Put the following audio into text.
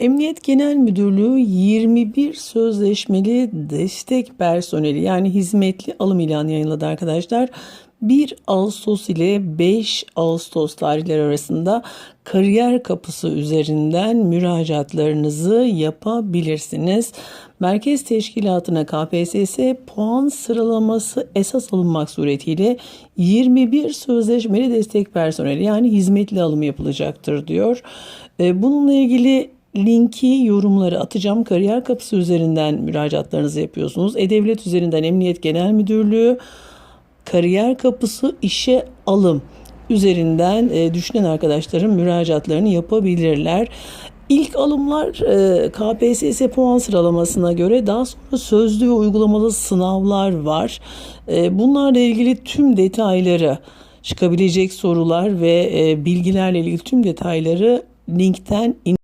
Emniyet Genel Müdürlüğü 21 sözleşmeli destek personeli yani hizmetli alım ilanı yayınladı arkadaşlar. 1 Ağustos ile 5 Ağustos tarihleri arasında kariyer kapısı üzerinden müracaatlarınızı yapabilirsiniz. Merkez Teşkilatı'na KPSS puan sıralaması esas alınmak suretiyle 21 sözleşmeli destek personeli yani hizmetli alım yapılacaktır diyor. Ee, Bununla ilgili linki yorumları atacağım. Kariyer kapısı üzerinden müracaatlarınızı yapıyorsunuz. E-Devlet üzerinden Emniyet Genel Müdürlüğü kariyer kapısı işe alım üzerinden e, düşünen arkadaşlarım müracaatlarını yapabilirler. İlk alımlar e, KPSS puan sıralamasına göre daha sonra sözlü ve uygulamalı sınavlar var. E, bunlarla ilgili tüm detayları çıkabilecek sorular ve e, bilgilerle ilgili tüm detayları linkten